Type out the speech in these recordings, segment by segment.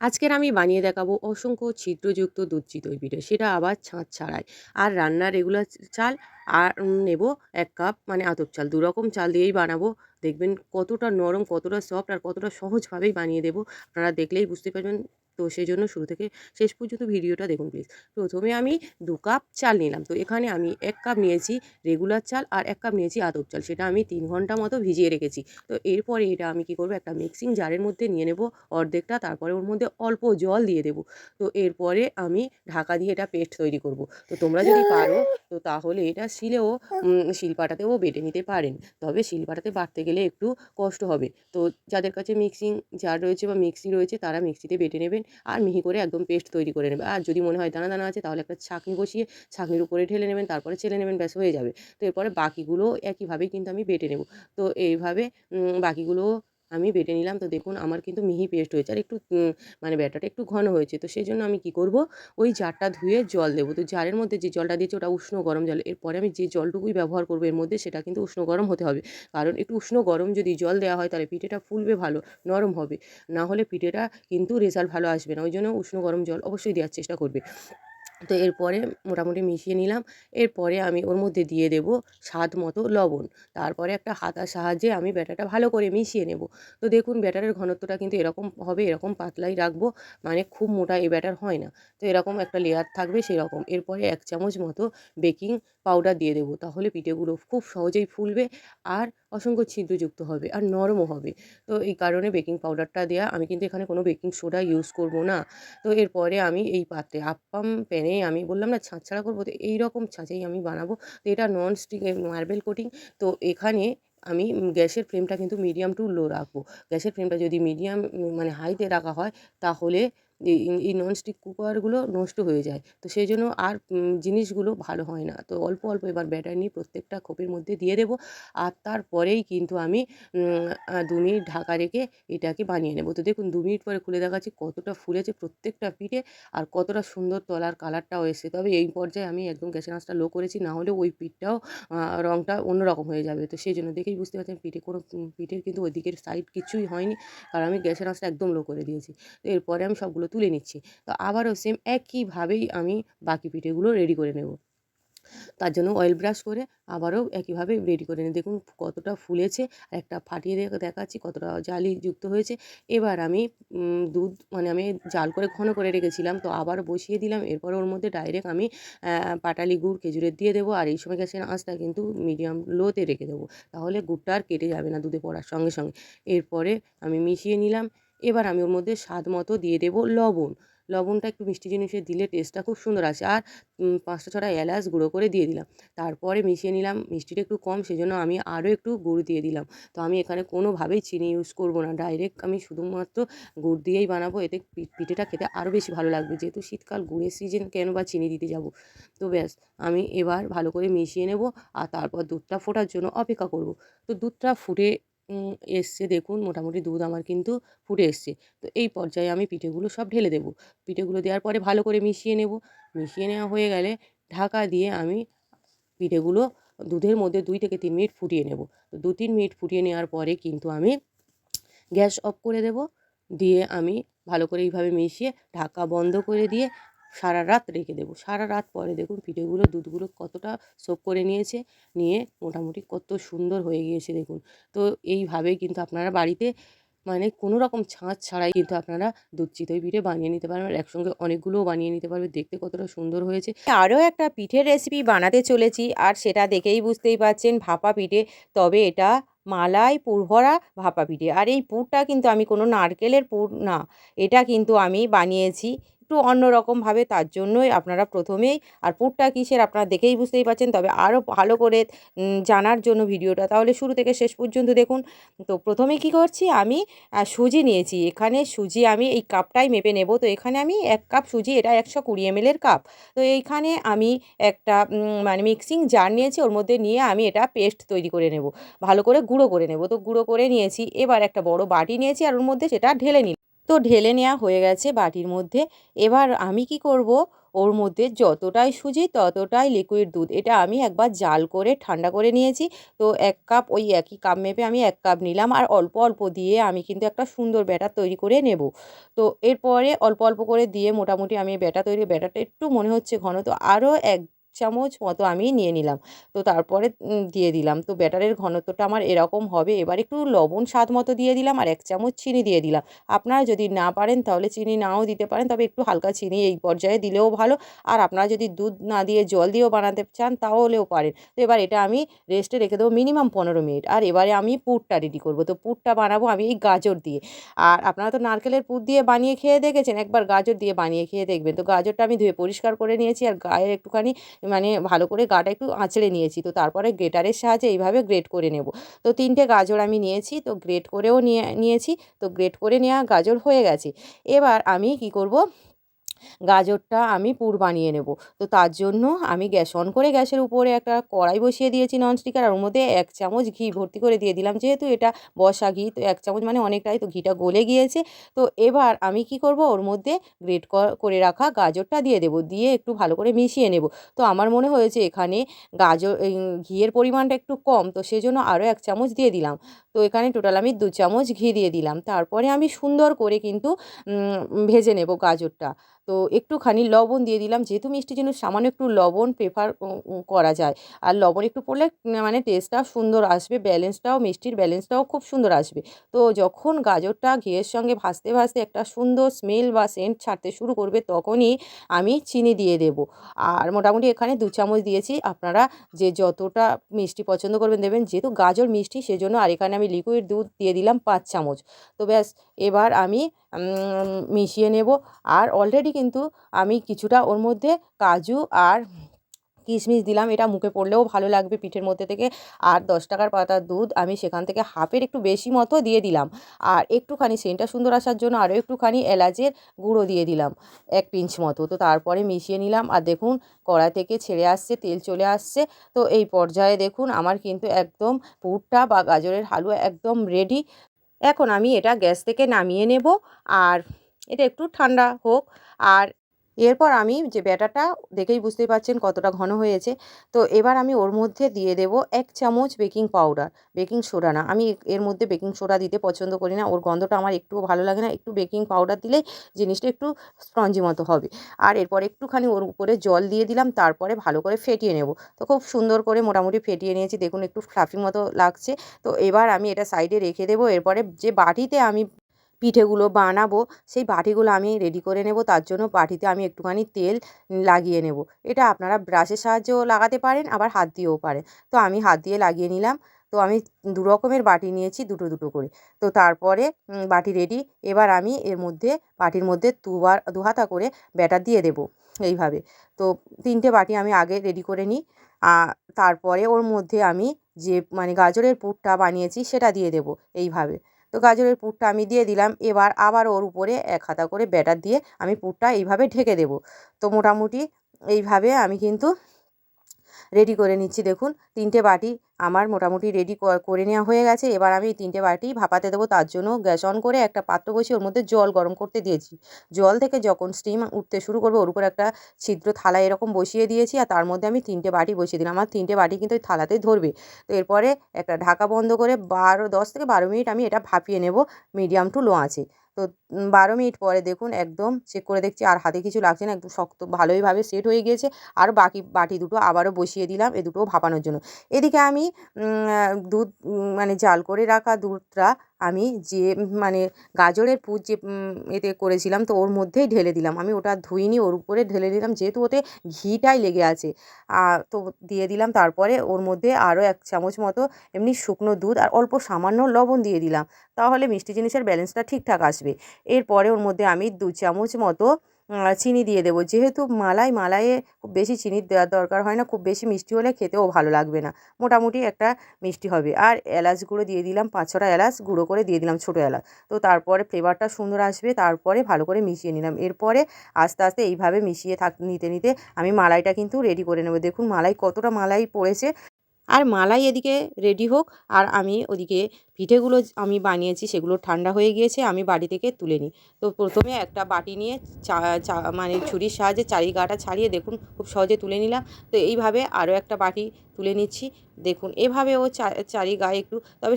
আজকের আমি বানিয়ে দেখাবো অসংখ্য ছিদ্রযুক্ত দুধ চিতই সেটা আবার ছাঁচ ছাড়াই। আর রান্নার রেগুলার চাল, আর নেব এক কাপ মানে আতপ চাল। দু রকম চাল দিয়েই বানাবো। দেখবেন কতটা নরম, কতটা সফট আর কতটা সহজভাবেই বানিয়ে দেবো। আপনারা দেখলেই বুঝতে পারবেন। তো সেই জন্য শুরু থেকে শেষ পর্যন্ত ভিডিওটা দেখুন প্লিজ প্রথমে আমি দু কাপ চাল নিলাম। তো এখানে আমি এক কাপ নিয়েছি রেগুলার চাল আর এক কাপ নিয়েছি আতপ চাল। সেটা আমি তিন ঘণ্টা মতো ভিজিয়ে রেখেছি। তো এরপরে এটা আমি কি করব? একটা মিক্সিং জারের মধ্যে নিয়ে নেব অর্ধেকটা। তারপরে ওর মধ্যে অল্প জল দিয়ে দেবো। তো এরপরে আমি ঢাকা দিয়ে এটা পেস্ট তৈরি করব। তো তোমরা যদি পারো, তো তাহলে এটা শিলেও শিলপাটাতেও বেটে নিতে পারেন। তবে শিলপাটাতে বাটতে গেলে একটু কষ্ট হবে। তো যাদের কাছে মিক্সিং জার রয়েছে বা মিক্সি রয়েছে, তারা মিক্সিতে বেটে নেবেন আর মিহি করে একদম পেস্ট তৈরি করে নেবে আর যদি মনে হয় দানা দানা আছে, তাহলে একটা ছাঁকনি বসিয়ে ছাঁকনির উপরে ঢেলে নেবেন, তারপরে ছেলে নেবেন, ব্যাস হয়ে যাবে। তো এরপরে বাকিগুলোও একইভাবেই কিন্তু আমি বেটে নেব। তো এইভাবে বাকিগুলোও বাকিগুলো আমি বেটে নিলাম। তো দেখুন, আমার কিন্তু মিহি পেস্ট হয়েছে। আর একটু মানে ব্যাটারটা একটু ঘন হয়েছে। তো সেই জন্য আমি কি করব? ওই জারটা ধুয়ে জল দেবো। তো জারের মধ্যে যে জলটা দিয়েছি, ওটা উষ্ণ গরম জল। এরপরে আমি যে জলটুকুই ব্যবহার করব এর মধ্যে, সেটা কিন্তু উষ্ণ গরম হতে হবে। কারণ একটু উষ্ণ গরম যদি জল দেওয়া হয়, তাহলে পিঠেটা ফুলবে ভালো, নরম হবে। না হলে পিঠেটা কিন্তু রেজাল্ট ভালো আসবে না। ওই জন্য উষ্ণ গরম জল অবশ্যই দেওয়ার চেষ্টা করবে। তো এরপরে মোটামুটি মিশিয়ে নিলাম। এরপরে আমি ওর মধ্যে দিয়ে দেব স্বাদ মতো লবণ। তারপরে একটা হাতার সাহায্যে আমি ব্যাটারটা ভালো করে মিশিয়ে নেব। তো দেখুন ব্যাটারের ঘনত্বটা কিন্তু এরকম হবে, এরকম পাতলাই রাখব মানে খুব মোটা এই ব্যাটার হয় না। তো এরকম একটা লেয়ার থাকবে সেরকম। এরপরে এক চামচ মতো বেকিং পাউডার দিয়ে দেবো। তাহলে পিঠেগুলো খুব সহজেই ফুলবে। আর অসংখ্য ছিদ্রযুক্ত হবে আর নরমও হবে। তো এই কারণে বেকিং পাউডারটা দেওয়া আমি কিন্তু এখানে কোনো বেকিং সোডা ইউজ করব না। তো এরপরে আমি এই পাত্রে আপ্পাম প্যানে আমি বললাম না ছাঁচ ছাড়া করব, তো এই রকম ছাঁচেই আমি বানাবো। তো এটা নন স্টিক মার্বেল কোটিং তো এখানে আমি গ্যাসের ফ্লেমটা কিন্তু মিডিয়াম টু লো রাখব। গ্যাসের ফ্লেমটা যদি মিডিয়াম মানে হাইতে রাখা হয়, তাহলে এই ননস্টিক কুকারগুলো নষ্ট হয়ে যায়। তো সেই জন্য আর জিনিসগুলো ভালো হয় না। তো অল্প অল্প এবার ব্যাটার নিয়ে প্রত্যেকটা খোপের মধ্যে দিয়ে দেবো। আর তারপরেই কিন্তু আমি দু মিনিট ঢাকা রেখে এটাকে বানিয়ে নেব। তো দেখুন, দু মিনিট পরে খুলে দেখাচ্ছি কতটা ফুলেছে প্রত্যেকটা পিঠে আর কতটা সুন্দর তলার কালারটাও এসেছে। তবে এই পর্যায়ে আমি একদম গ্যাসের আঁচটা লো করেছি, না হলে ওই পিঠটাও রঙটা অন্যরকম হয়ে যাবে। তো সেই জন্য দেখেই বুঝতে পারছেন, পিঠে কোনো পিঠের কিন্তু ওই দিকের সাইড কিছুই হয়নি। কারণ আমি গ্যাসের আঁচটা একদম লো করে দিয়েছি। তো এরপরে আমি সবগুলো তুলে নিচ্ছি। তো আবারও সেম একইভাবেই আমি বাকি পিঠেগুলো রেডি করে নেব। তার জন্য অয়েল ব্রাশ করে আবারও একইভাবে রেডি করে নিই। দেখুন কতটা ফুলেছে, আর একটা ফাটিয়ে দেখে, দেখাচ্ছি কতটা জালি যুক্ত হয়েছে। এবার আমি দুধ মানে আমি জাল করে ঘন করে রেখেছিলাম, তো আবার বসিয়ে দিলাম। এরপর ওর মধ্যে ডাইরেক্ট আমি পাটালি গুড়, খেজুরের দিয়ে দেবো, আর এই সময় গ্যাসের আঁচটা কিন্তু মিডিয়াম লোতে রেখে দেবো। তাহলে গুড়টা আর কেটে যাবে না দুধে পড়ার সঙ্গে সঙ্গে। এরপরে আমি মিশিয়ে নিলাম। এবার আমি ওর মধ্যে স্বাদ মতো দিয়ে দেবো লবণ। লবণটা একটু মিষ্টি জিনিসে দিলে টেস্টটা খুব সুন্দর আসে। আর পাঁচটা ছটা এলাচ গুঁড়ো করে দিয়ে দিলাম। তারপরে মিশিয়ে নিলাম। মিষ্টিটা একটু কম সেজন্য আমি আরও একটু গুড় দিয়ে দিলাম। তো আমি এখানে কোনোভাবেই চিনি ইউজ করব না। ডাইরেক্ট আমি শুধুমাত্র গুড় দিয়েই বানাবো। এতে পিঠেটা খেতে আরও বেশি ভালো লাগবে। যেহেতু শীতকাল গুড়ের সিজন কেন বা চিনি দিতে যাব? তো ব্যাস, আমি এবার ভালো করে মিশিয়ে নেব। আর তারপর দুধটা ফোটার জন্য অপেক্ষা করব। তো দুধটা ফুটে এসছে দেখুন, মোটামুটি দুধ আমার কিন্তু ফুটে এসছে। তো এই পর্যায়ে আমি পিঠেগুলো সব ঢেলে দেবো। পিঠেগুলো দেওয়ার পরে ভালো করে মিশিয়ে নেব। মিশিয়ে নেওয়া হয়ে গেলে ঢাকা দিয়ে আমি পিঠেগুলো দুধের মধ্যে দুই থেকে তিন মিনিট ফুটিয়ে নেব। তো দু তিন মিনিট ফুটিয়ে নেওয়ার পরে কিন্তু আমি গ্যাস অফ করে দেব। দিয়ে আমি ভালো করে এইভাবে মিশিয়ে ঢাকা বন্ধ করে দিয়ে সারা রাত রেখে দেবো। সারা রাত পরে দেখুন পিঠেগুলো, দুধগুলো কতটা সোপ করে নিয়েছে, নিয়ে মোটামুটি কত সুন্দর হয়ে গিয়েছে দেখুন। তো এইভাবে কিন্তু আপনারা বাড়িতে মানে কোনো রকম ছাঁচ ছাড়াই কিন্তু আপনারা দুধ চিতই পিঠে বানিয়ে নিতে পারবেন। একসঙ্গে অনেকগুলোও বানিয়ে নিতে পারবে দেখতে কতটা সুন্দর হয়েছে। আরও একটা পিঠের রেসিপি বানাতে চলেছি আর সেটা দেখেই বুঝতেই পাচ্ছেন ভাপা পিঠে। তবে এটা মালাই পুরভরা ভাপা পিঠে। আর এই পুরটা কিন্তু আমি কোনো নারকেলের পুর না, এটা কিন্তু আমি বানিয়েছি একটু অন্যরকমভাবে তার জন্যই আপনারা প্রথমেই আর পুরটা কিসের আপনারা দেখেই বুঝতেই পারছেন। তবে আরও ভালো করে জানার জন্য ভিডিওটা। তাহলে শুরু থেকে শেষ পর্যন্ত দেখুন। তো প্রথমে কি করছি আমি সুজি নিয়েছি। এখানে সুজি আমি এই কাপটাই মেপে নেব। তো এখানে আমি এক কাপ সুজি, এটা একশো কুড়ি এমএলের কাপ। তো এইখানে আমি একটা মানে মিক্সিং জার নিয়েছি। ওর মধ্যে নিয়ে আমি এটা পেস্ট তৈরি করে নেব। ভালো করে গুঁড়ো করে নেব। তো গুঁড়ো করে নিয়েছি। এবার একটা বড় বাটি নিয়েছি আর ওর মধ্যে সেটা ঢেলে নিই তো ঢেলে নেওয়া হয়ে গেছে বাটির মধ্যে। এবার আমি কি করব? ওর মধ্যে যতটাই সুজি ততটাই লিকুইড দুধ। এটা আমি একবার জাল করে ঠান্ডা করে নিয়েছি। তো এক কাপ ওই একই কাপ মেপে আমি এক কাপ নিলাম আর অল্প অল্প দিয়ে আমি কিন্তু একটা সুন্দর ব্যাটার তৈরি করে নেব। তো এরপরে অল্প অল্প করে দিয়ে মোটামুটি আমি ব্যাটার তৈরি, ব্যাটারটা একটু মনে হচ্ছে ঘন। তো আরও এক চামচ মতো আমি নিয়ে নিলাম। তো তারপরে দিয়ে দিলাম। তো ব্যাটারের ঘনত্বটা আমার এরকম হবে। এবার একটু লবণ স্বাদ মতো দিয়ে দিলাম আর এক চামচ চিনি দিয়ে দিলাম। আপনারা যদি না পারেন তাহলে চিনি নাও দিতে পারেন। তবে একটু হালকা চিনি এই পর্যায়ে দিলেও ভালো। আর আপনারা যদি দুধ না দিয়ে জল দিয়েও বানাতে চান তাহলেও পারেন। তো এবার এটা আমি রেস্টে রেখে দেবো মিনিমাম পনেরো মিনিট। আর এবারে আমি পুরটা রেডি করব। তো পুরটা বানাবো আমি এই গাজর দিয়ে। আর আপনারা তো নারকেলের পুর দিয়ে বানিয়ে খেয়ে দেখেছেন? একবার গাজর দিয়ে বানিয়ে খেয়ে দেখবেন। তো গাজরটা আমি ধুয়ে পরিষ্কার করে নিয়েছি আর গায়ে একটুখানি মানে ভালো করে গাটা একটু আঁচড়ে নিয়েছি। তো তারপরে গ্রেটারের সাহায্যে এইভাবে গ্রেট করে নেব। তো তিনটে গাজর আমি নিয়েছি, তো গ্রেট করেও নিয়ে, নিয়েছি। তো গ্রেট করে নেওয়া গাজর হয়ে গেছে। এবার আমি কি করব? গাজরটা আমি পুর বানিয়ে নেব। তো তার জন্য আমি গ্যাস অন করে গ্যাসের উপরে একটা কড়াই বসিয়ে দিয়েছি ননস্টিকার, আর ওর মধ্যে এক চামচ ঘি ভর্তি করে দিয়ে দিলাম। যেহেতু এটা বসা ঘি, তো এক চামচ মানে অনেকটাই তো ঘিটা গলে গিয়েছে। তো এবার আমি কি করব? ওর মধ্যে গ্রেট করে রাখা গাজরটা দিয়ে দেব। দিয়ে একটু ভালো করে মিশিয়ে নেব। তো আমার মনে হয়েছে এখানে গাজর ঘিয়ের পরিমাণটা একটু কম, তো সেজন্য আরও এক চামচ দিয়ে দিলাম। তো এখানে টোটাল আমি দু চামচ ঘি দিয়ে দিলাম। তারপরে আমি সুন্দর করে কিন্তু ভেজে নেব গাজরটা। তো একটুখানি লবণ দিয়ে দিলাম। যেহেতু মিষ্টি জিনিস সামান্য একটু লবণ প্রেফার করা যায়। আর লবণ একটু পড়লে মানে টেস্টটা সুন্দর আসবে ব্যালেন্সটাও মিষ্টির ব্যালেন্সটাও খুব সুন্দর আসবে। তো যখন গাজরটা ঘিয়ের সঙ্গে ভাজতে ভাজতে একটা সুন্দর স্মেল বা সেন্ট ছাড়তে শুরু করবে, তখনই আমি চিনি দিয়ে দেব। আর মোটামুটি এখানে দু চামচ দিয়েছি। আপনারা যে যতটা মিষ্টি পছন্দ করবেন দেবেন। যেহেতু গাজর মিষ্টি, সেজন্য আর এখানে আমি লিকুইড দুধ দিয়ে দিলাম পাঁচ চামচ। তো ব্যাস এবার আমি মিশিয়ে নেব। আর অলরেডি কিন্তু আমি কিছুটা ওর মধ্যে কাজু আর কিশমিশ দিলাম। এটা মুখে পড়লেও ভালো লাগবে পিঠের মধ্যে থেকে। আর দশ টাকার পাতার দুধ আমি সেখান থেকে হাফের একটু বেশি মতো দিয়ে দিলাম। আর একটুখানি সেন্টটা সুন্দর আসার জন্য আরও একটুখানি এলাচের গুঁড়ো দিয়ে দিলাম, এক পিঞ্চ মতো। তো তারপরে মিশিয়ে নিলাম। আর দেখুন কড়া থেকে ছেড়ে আসছে, তেল চলে আসছে। তো এই পর্যায়ে দেখুন, আমার কিন্তু একদম পুরটা বা গাজরের হালুয়া একদম রেডি এখন আমি এটা গ্যাস থেকে নামিয়ে নেব। আর এটা একটু ঠান্ডা হোক। আর এরপর আমি যে ব্যাটারটা দেখেই বুঝতেই পারছেন কতটা ঘন হয়েছে। তো এবার আমি ওর মধ্যে দিয়ে দেব এক চামচ বেকিং পাউডার, বেকিং সোডা না। আমি এর মধ্যে বেকিং সোডা দিতে পছন্দ করি না। ওর গন্ধটা আমার একটুও ভালো লাগে না। একটু বেকিং পাউডার দিলেই জিনিসটা একটু স্পঞ্জি মতো হবে। আর এরপর একটুখানি ওর উপরে জল দিয়ে দিলাম, তারপরে ভালো করে ফেটিয়ে নেব। তো খুব সুন্দর করে মোটামুটি ফেটিয়ে নিয়েছি। দেখুন একটু ফ্লাফি মতো লাগছে। তো এবার আমি এটা সাইডে রেখে দেবো। এরপরে যে বাটিতে আমি পিঠেগুলো বানাবো, সেই বাটিগুলো আমি রেডি করে নেব। তার জন্য বাটিতে আমি একটুখানি তেল লাগিয়ে নেব। এটা আপনারা ব্রাশের সাহায্যেও লাগাতে পারেন, আবার হাত দিয়েও পারেন। তো আমি হাত দিয়ে লাগিয়ে নিলাম। তো আমি দু রকমের বাটি নিয়েছি দুটো দুটো করে। তো তারপরে বাটি রেডি এবার আমি এর মধ্যে, বাটির মধ্যে দুবার দু হাতা করে ব্যাটার দিয়ে দেবো এইভাবে। তো তিনটে বাটি আমি আগে রেডি করে নিই। তারপরে ওর মধ্যে আমি যে মানে গাজরের পুরটা বানিয়েছি সেটা দিয়ে দেবো এইভাবে। তো গাজরের পুরটা আমি দিয়ে দিলাম। এবার আবার ওর উপরে এক হাতা করে ব্যাটার দিয়ে আমি পুরটা এইভাবে ঢেকে দেব। তো মোটামুটি এইভাবে আমি কিন্তু রেডি করে নিচ্ছি। দেখুন, তিনটে বাটি আমার মোটামুটি রেডি করে নেওয়া হয়ে গেছে। এবার আমি তিনটে বাটি ভাপাতে দেবো। তার জন্য গ্যাস অন করে একটা পাত্র বসিয়ে ওর মধ্যে জল গরম করতে দিয়েছি। জল থেকে যখন স্টিম উঠতে শুরু করবে, ওর উপর একটা ছিদ্র থালা এরকম বসিয়ে দিয়েছি আর তার মধ্যে আমি তিনটে বাটি বসিয়ে দিলাম। আমার তিনটে বাটি কিন্তু ওই থালাতেই ধরবে। তো এরপরে একটা ঢাকা বন্ধ করে বারো, দশ থেকে বারো মিনিট আমি এটা ভাপিয়ে নেব। মিডিয়াম টু লো আঁচে। তো বারো মিনিট পরে দেখুন একদম চেক করে দেখছি আর হাতে কিছু লাগছে না, একদম শক্ত ভালোইভাবে সেট হয়ে গিয়েছে আর বাকি বাটি দুটো আবারও বসিয়ে দিলাম এ দুটো ভাপানোর জন্য। এদিকে আমি দুধ মানে জাল করে রাখা দুধটা আমি যে মানে গাজরের পুর যে এতে করেছিলাম তো ওর মধ্যেই ঢেলে দিলাম। আমি ওটা ধুইনি, ওর উপরে ঢেলে দিলাম। যেহেতু ওতে ঘিটাই লেগে আছে তো দিয়ে দিলাম। তারপরে ওর মধ্যে আরও এক চামচ মতো এমনি শুকনো দুধ আর অল্প সামান্য লবণ দিয়ে দিলাম। তাহলে মিষ্টি জিনিসের ব্যালেন্সটা ঠিকঠাক আসবে। এরপরে ওর মধ্যে আমি দু চামচ মতো চিনি দিয়ে দেবো। যেহেতু মালাই, মালাইয়ে খুব বেশি চিনি দেওয়ার দরকার হয় না, খুব বেশি মিষ্টি হলে খেতেও ভালো লাগবে না। মোটামুটি একটা মিষ্টি হবে। আর এলাচ গুঁড়ো দিয়ে দিলাম, পাঁচ ছটা এলাচ গুঁড়ো করে দিয়ে দিলাম ছোটো এলাচ। তো তারপরে ফ্লেভারটা সুন্দর আসবে, তারপরে ভালো করে মিশিয়ে নিলাম। এরপরে আস্তে আস্তে এইভাবে মিশিয়ে থাক, নিতে নিতে আমি মালাইটা কিন্তু রেডি করে নেব। দেখুন মালাই কতটা মালাই পড়েছে আর মালাই এদিকে রেডি হোক, আর আমি ওদিকে পিঠেগুলো আমি বানিয়েছি সেগুলো ঠান্ডা হয়ে গিয়েছে, আমি বাড়ি থেকে তুলে নিই। তো প্রথমে একটা বাটি নিয়ে চা চা মানে ছুরির সাহায্যে চারি গাটা ছাড়িয়ে দেখুন, খুব সহজে তুলে নিলাম। তো এইভাবে আরও একটা বাটি তুলে নিচ্ছি। দেখুন এভাবেও চা- চারি গায়ে একটু, তবে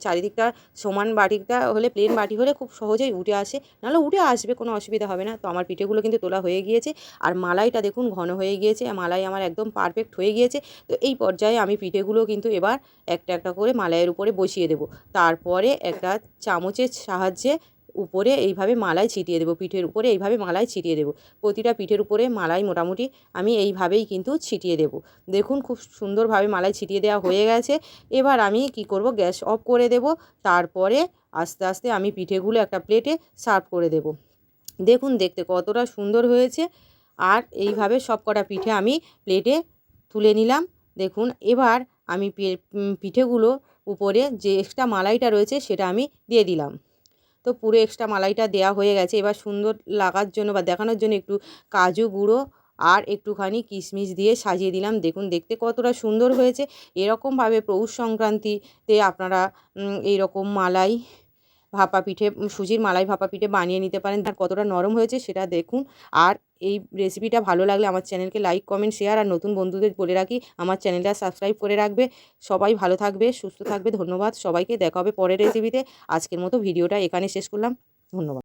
চারিদিকটা সমান বাটিটা হলে প্লেন বাটি হলে খুব সহজেই উঠে আসে। নাহলে উঠে আসবে, কোনো অসুবিধা হবে না। তো আমার পিঠেগুলো কিন্তু তোলা হয়ে গিয়েছে। আর মালাইটা দেখুন, ঘন হয়ে গিয়েছে। মালাই আমার একদম পারফেক্ট হয়ে গিয়েছে। তো এই পর্যায়ে আমি পিঠেগুলো কিন্তু এবার একটা একটা করে মালাইয়ের উপরে বসিয়ে দেবো। তারপরে একটা চামচের সাহায্যে উপরে এইভাবে মালাই ছিটিয়ে দেবো, পিঠের উপরে এইভাবে মালাই ছিটিয়ে দেবো। প্রতিটা পিঠের উপরে মালাই মোটামুটি আমি এইভাবেই কিন্তু ছিটিয়ে দেবো। দেখুন খুব সুন্দরভাবে মালাই ছিটিয়ে দেওয়া হয়ে গেছে। এবার আমি কি করব, গ্যাস অফ করে দেব। তারপরে আস্তে আস্তে আমি পিঠেগুলো একটা প্লেটে সার্ভ করে দেব। দেখুন দেখতে কতটা সুন্দর হয়েছে। আর এইভাবে সব কটা পিঠে আমি প্লেটে তুলে নিলাম। দেখুন এবার আমি পিঠেগুলো উপরে যে এক্সট্রা মালাইটা রয়েছে সেটা আমি দিয়ে দিলাম। তো পুরো এক্সট্রা মালাইটা দেয়া হয়ে গেছে। এবার সুন্দর লাগার জন্য বা দেখানোর জন্য একটু কাজু গুঁড়ো আর একটুখানি কিশমিশ দিয়ে সাজিয়ে দিলাম। দেখুন, দেখতে কতটা সুন্দর হয়েছে। এরকমভাবে পৌষ সংক্রান্তিতে আপনারা এই এইরকম মালাই ভাপা পিঠে, সুজির মালাই ভাপা পিঠে বানিয়ে নিতে পারেন। তার কতটা নরম হয়েছে সেটা দেখুন। আর এই রেসিপিটা ভালো লাগলে আমার চ্যানেলকে লাইক কমেন্ট শেয়ার আর নতুন বন্ধুদের বলে রাখি, আমার চ্যানেলটা সাবস্ক্রাইব করে রাখবে। সবাই ভালো থাকবে, সুস্থ থাকবে, ধন্যবাদ। সবাইকে দেখা হবে পরের রেসিপিতে আজকের মতো ভিডিওটা এখানে শেষ করলাম। ধন্যবাদ।